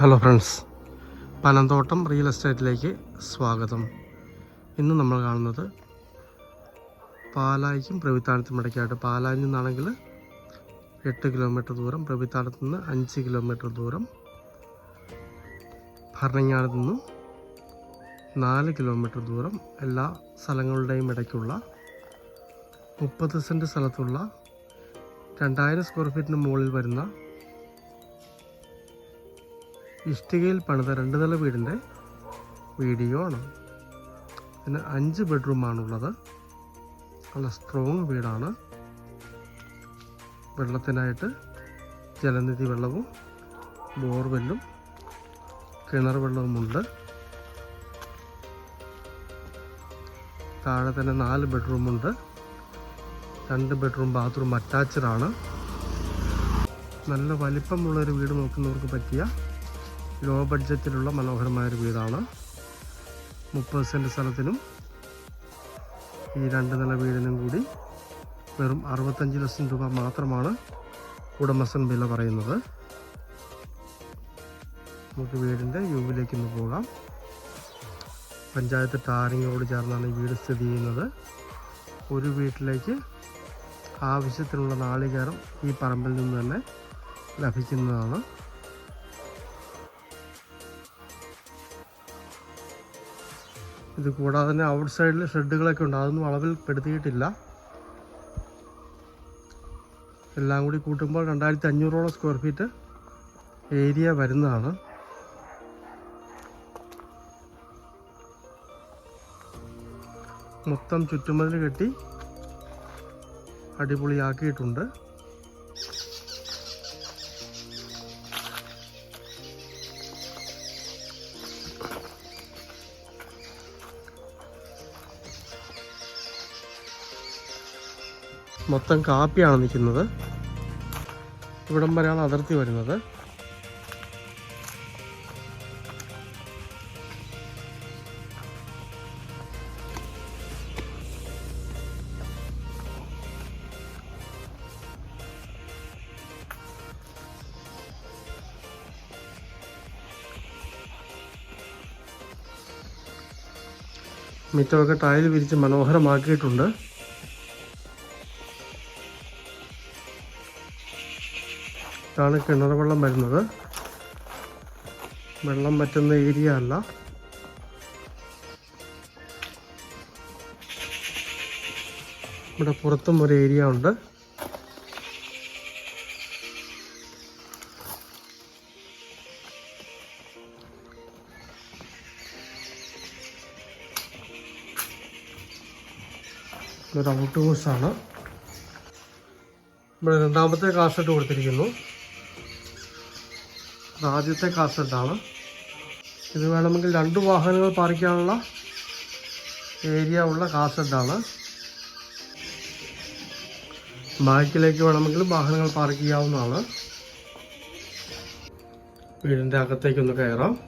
Hello friends Panamthottam real എസ്റ്റേറ്റിലേക്ക് സ്വാഗതം. ഇന്ന് നമ്മൾ കാണുന്നത് പാലായിക്കും പ്രവിത്താനത്തും ഇടയ്ക്കായിട്ട്. പാലായിൽ നിന്നാണെങ്കിൽ എട്ട് കിലോമീറ്റർ ദൂരം പ്രവിത്താനത്ത് നിന്ന് അഞ്ച് കിലോമീറ്റർ ദൂരം. ഭരണങ്ങാനത്ത് നിന്നും നാല് കിലോമീറ്റർ ദൂരം എല്ലാ സ്ഥലങ്ങളുടെയും ഇടയ്ക്കുള്ള മുപ്പത് സെന്റ് സ്ഥലത്തുള്ള രണ്ടായിരം സ്ക്വയർ ഫീറ്റിന് മുകളിൽ വരുന്ന ഇഷ്ടികയിൽ പണിത രണ്ട് നില വീടിന്റെ വീഡിയോ ആണ്. പിന്നെ അഞ്ച് ബെഡ്റൂമാണുള്ളത് നല്ല സ്ട്രോങ് വീടാണ്. വെള്ളത്തിനായിട്ട് ജലനിധി വെള്ളവും ബോർവെല്ലും കിണർ വെള്ളവുമുണ്ട് താഴെ തന്നെ നാല് ബെഡ്റൂമുണ്ട് രണ്ട് ബെഡ്റൂം ബാത്റൂം അറ്റാച്ച്ഡാണ് നല്ല വലിപ്പമുള്ളൊരു വീട് നോക്കുന്നവർക്ക് പറ്റിയ ലോ ബഡ്ജറ്റിലുള്ള മനോഹരമായൊരു വീടാണ്. മുപ്പത് സെന്റ് സ്ഥലത്തിനും ഈ രണ്ട് നില വീടിനും കൂടി വെറും അറുപത്തഞ്ച് ലക്ഷം രൂപ മാത്രമാണ് ഉടമസ്ഥൻ വില പറയുന്നത്. നമുക്ക് വീടിന്റെ യുവിലേക്ക് ഒന്ന് പോകാം. പഞ്ചായത്ത് ടാറിങ്ങോട് ചേർന്നാണ് ഈ വീട് സ്ഥിതി ചെയ്യുന്നത്. ഒരു വീട്ടിലേക്ക് ആവശ്യത്തിനുള്ള നാളികേരം ഈ പറമ്പിൽ നിന്ന് തന്നെ ലഭിക്കുന്നതാണ്. ഇത് കൂടാതെ തന്നെ ഔട്ട് സൈഡിൽ ഷെഡുകളൊക്കെ ഉണ്ട്. അതൊന്നും അളവിൽ പെടുത്തിയിട്ടില്ല എല്ലാം കൂടി കൂട്ടുമ്പോൾ രണ്ടായിരത്തി അഞ്ഞൂറോളം സ്ക്വയർ ഫീറ്റ് ഏരിയ വരുന്നതാണ്. മൊത്തം ചുറ്റുമതിൽ കെട്ടി അടിപൊളിയാക്കിയിട്ടുണ്ട്. മൊത്തം കാപ്പിയാണ് നിൽക്കുന്നത്. ഇവിടം വരെയാണ് അതിർത്തി വരുന്നത്. മിറ്റമൊക്കെ ടൈൽ വിരിച്ച് മനോഹരമാക്കിയിട്ടുണ്ട്. ഇതാണ് കിണർ വെള്ളം വരുന്നത്. വെള്ളം പറ്റുന്ന ഏരിയ അല്ല. ഇവിടെ പുറത്തും ഒരു ഏരിയ ഉണ്ട്. ഇതൊരു ഔട്ട് ആണ്. ഇവിടെ രണ്ടാമത്തെ കാസറ്റ് കൊടുത്തിരിക്കുന്നു. ആദ്യത്തെ കാസറ്റാണ് ഇത് വേണമെങ്കിൽ രണ്ട് വാഹനങ്ങൾ പാർക്കാനുള്ള ഏരിയ ഉള്ള കാസറ്റാണ് ബാക്കിലേക്ക് വേണമെങ്കിൽ വാഹനങ്ങൾ പാർക്ക് ചെയ്യാവുന്നതാണ്. വീടിന്റെ അകത്തേക്കൊന്ന് കയറാം.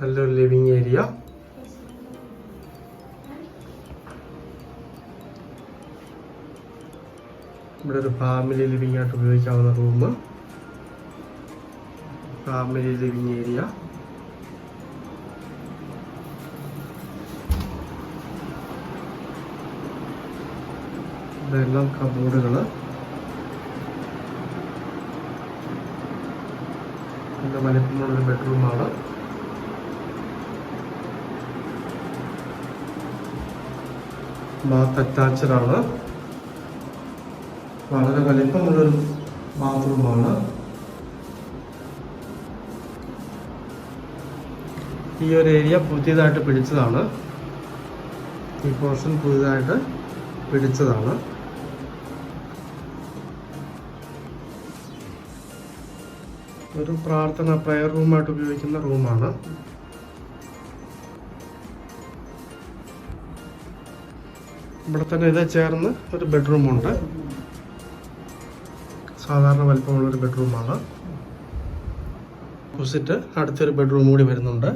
നല്ലൊരു ലിവിങ് ഏരിയ ഇവിടെ ഒരു ഫാമിലി ലിവിംഗ് ആയിട്ട് ഉപയോഗിക്കാവുന്ന റൂം ഫാമിലി ലിവിംഗ് ഏരിയ ഇതെല്ലാം കബോർഡുകൾ നല്ല വലിപ്പമുള്ളൊരു ബെഡ്റൂമാണ് ബാത്ത് അറ്റാച്ചഡാണ് വളരെ വലിപ്പമുള്ളൊരു ബാത്റൂമാണ്. ഈ ഒരു ഏരിയ പുതിയതായിട്ട് പിടിച്ചതാണ്. ഈ പോർഷൻ പുതിയതായിട്ട് പിടിച്ചതാണ്. ഒരു പ്രാർത്ഥന പ്രയർ റൂമായിട്ട് ഉപയോഗിക്കുന്ന റൂമാണ് ഇവിടെ തന്നെ ഇത് ചേർന്ന് ഒരു ബെഡ്റൂമുണ്ട് സാധാരണ വലിപ്പമുള്ളൊരു ബെഡ്റൂമാണ് ഓപ്പോസിറ്റ് അടുത്തൊരു ബെഡ്റൂം കൂടി വരുന്നുണ്ട്.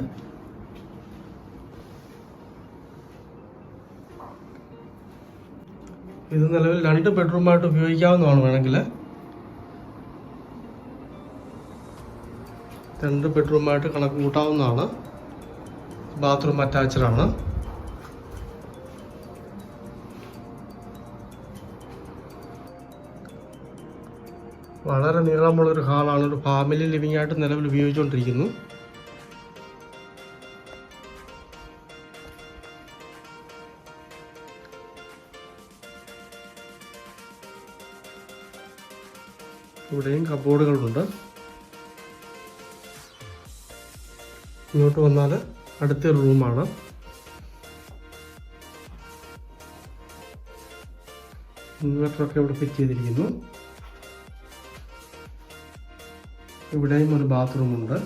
ഇത് നിലവിൽ രണ്ട് ബെഡ്റൂമായിട്ട് ഉപയോഗിക്കാവുന്നതാണ് വേണമെങ്കിൽ. രണ്ട് ബെഡ്റൂമായിട്ട് കണക്ക് കൂട്ടാവുന്നതാണ്. ബാത്റൂം അറ്റാച്ച്ഡ് വളരെ നീളമുള്ളൊരു ഹാളാണ്. ഒരു ഫാമിലി ലിവിംഗ് ആയിട്ട് നിലവിൽ ഉപയോഗിച്ചുകൊണ്ടിരിക്കുന്നു. ഇവിടെയും കബോർഡുകളുണ്ട്. ഇങ്ങോട്ട് വന്നാൽ അടുത്തൊരു റൂമാണ്. ഇൻവെർട്ടറൊക്കെ ഇവിടെ ഫിറ്റ് ചെയ്തിരിക്കുന്നു. ഇവിടെയും ഒരു ബാത്റൂം ഉണ്ട്.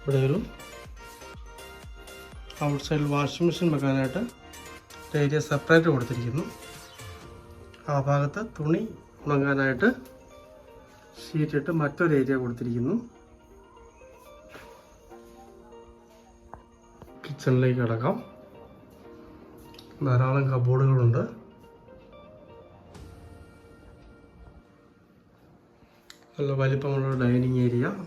ഇവിടെ ഒരു ഔട്ട് സൈഡിൽ വാഷിംഗ് മെഷീൻ വെക്കാനായിട്ട് ഏരിയ സെപ്പറേറ്റ് കൊടുത്തിരിക്കുന്നു. ആ ഭാഗത്ത് തുണി ഉണങ്ങാനായിട്ട് ഷീറ്റ് ഇട്ട് മറ്റൊരു ഏരിയ കൊടുത്തിരിക്കുന്നു. കിച്ചണിലേക്ക് കിടക്കാം ധാരാളം കബോർഡുകളുണ്ട് നല്ല വലിപ്പമുള്ള ഡൈനിങ് ഏരിയ.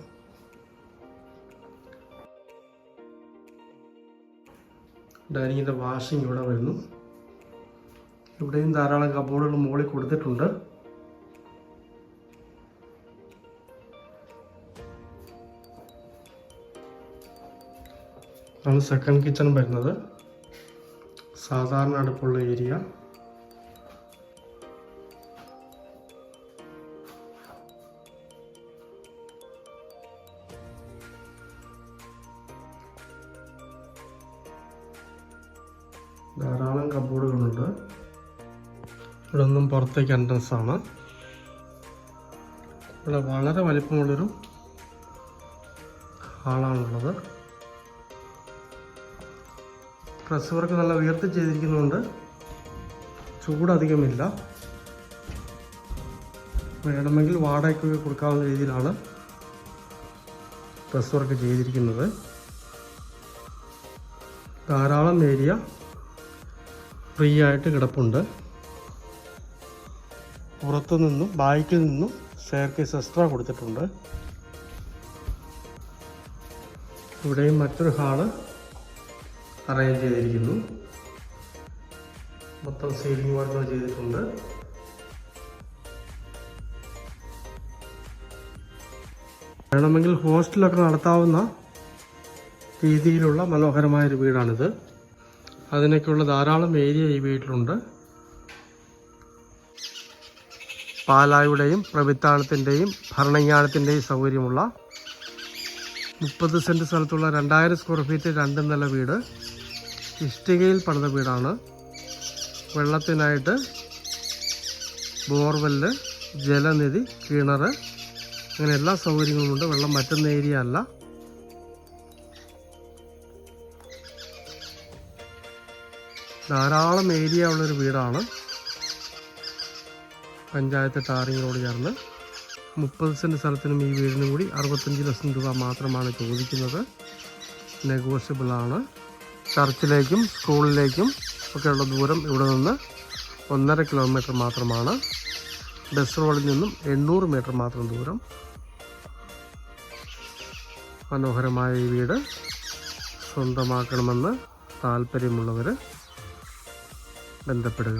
ഡൈനിങ്ങിന്റെ വാഷിംഗ് ഇവിടെ വരുന്നു. ഇവിടെയും ധാരാളം കബോർഡുകൾ മുകളിൽ കൊടുത്തിട്ടുണ്ട്. ആണ് സെക്കൻഡ് കിച്ചൺ വരുന്നത്. സാധാരണ അടുപ്പുള്ള ഏരിയ. ധാരാളം കബോർഡുകളുണ്ട്. ഇവിടെ ഒന്നും പുറത്തേക്ക് എൻട്രൻസ് ആണ്. ഇവിടെ വളരെ വലിപ്പമുള്ളൊരു ഹാളാണുള്ളത്. ഡ്രസ് വർക്ക് നല്ല ഉയർത്തി ചെയ്തിരിക്കുന്നതുകൊണ്ട് ചൂടധികമില്ല. വേണമെങ്കിൽ വാടകയ്ക്കൊക്കെ കൊടുക്കാവുന്ന രീതിയിലാണ് പ്രസ് വർക്ക് ചെയ്തിരിക്കുന്നത്. ധാരാളം ഏരിയ ഫ്രീ ആയിട്ട് കിടപ്പുണ്ട്. പുറത്തു നിന്നും ബാക്കിൽ നിന്നും സ്റ്റെയർ കേസ് എക്സ്ട്രാ കൊടുത്തിട്ടുണ്ട്. ഇവിടെയും മറ്റൊരു ഹാൾ അറേഞ്ച് ചെയ്തിരിക്കുന്നു. മൊത്തം സീലിംഗ് വർക്കുകൾ ചെയ്തിട്ടുണ്ട്. വേണമെങ്കിൽ ഹോസ്റ്റലൊക്കെ നടത്താവുന്ന രീതിയിലുള്ള മനോഹരമായൊരു വീടാണിത്. അതിനൊക്കെയുള്ള ധാരാളം ഏരിയ ഈ വീട്ടിലുണ്ട്. പാലായുടെയും പ്രവിത്താനത്തിന്റെയും ഭരണങ്ങാനത്തിന്റെയും സൗകര്യമുള്ള മുപ്പത് സെന്റ് സ്ഥലത്തുള്ള രണ്ടായിരം സ്ക്വയർ ഫീറ്റ് രണ്ട് നില വീട്. ഇഷ്ടികയിൽ പണിത വീടാണ്. വെള്ളത്തിനായിട്ട് ബോർവെല്ല് ജലനിധി കിണർ അങ്ങനെ എല്ലാ സൗകര്യങ്ങളുമുണ്ട് വെള്ളം പറ്റുന്ന ഏരിയ അല്ല. ധാരാളം ഏരിയ ഉള്ളൊരു വീടാണ്. പഞ്ചായത്ത് ടാറിങ്ങിനോട് ചേർന്ന് മുപ്പത് സെന്റ് സ്ഥലത്തിനും ഈ വീടിനും കൂടി അറുപത്തഞ്ച് ലക്ഷം രൂപ മാത്രമാണ് ചോദിക്കുന്നത്. നെഗോഷ്യബിൾ ആണ് ചർച്ചിലേക്കും സ്കൂളിലേക്കും ഒക്കെയുള്ള ദൂരം ഇവിടെ നിന്ന് ഒന്നര കിലോമീറ്റർ മാത്രമാണ്. ബസ് റോഡിൽ നിന്നും എണ്ണൂറ് മീറ്റർ മാത്രം ദൂരം. മനോഹരമായ ഈ വീട് സ്വന്തമാക്കണമെന്ന് താല്പര്യമുള്ളവർ ബന്ധപ്പെടുക.